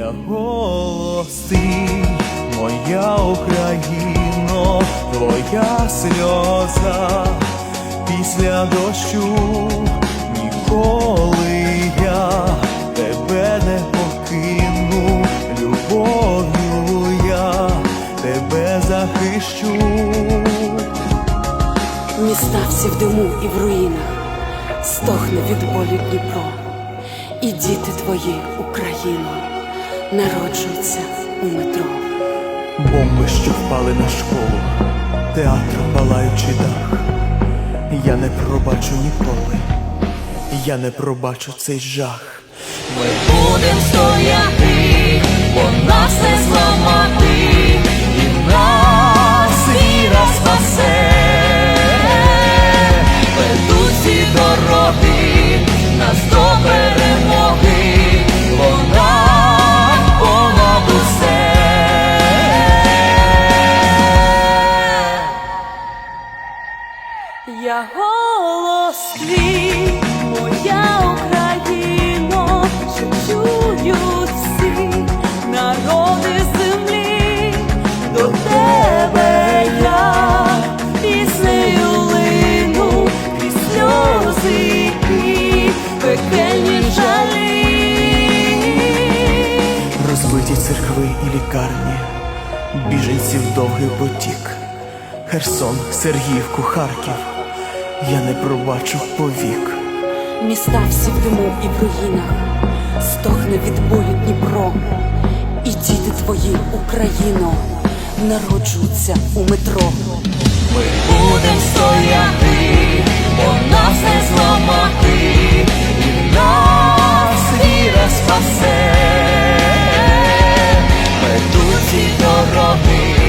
Я голоси, моя Україно, твоя сльоза. Після дощу ніколи я тебе не покину, любов'ю я тебе захищу. Міста всі в диму і в руїнах, стохне від болю Дніпро, і діти твої, Україно, народжуються у метро. Бомби, що впали на школу, театр палаючий дах. Я не пробачу ніколи, я не пробачу цей жах. Ми будем стояти, голос моя Україно, що чують всі народи землі, до тебе я піснею лину, і жалі. Розбиті церкви і лікарні, біженців довгий потік. Херсон, Сергіївку, Харків я не пробачу повік. Міста всі в диму і в руїнах, стохне від бою Дніпро, і діти твої, Україно, народжуються у метро. Ми будемо стояти, бо нас не зламати, і нас віра спасе, ведуть і дороги.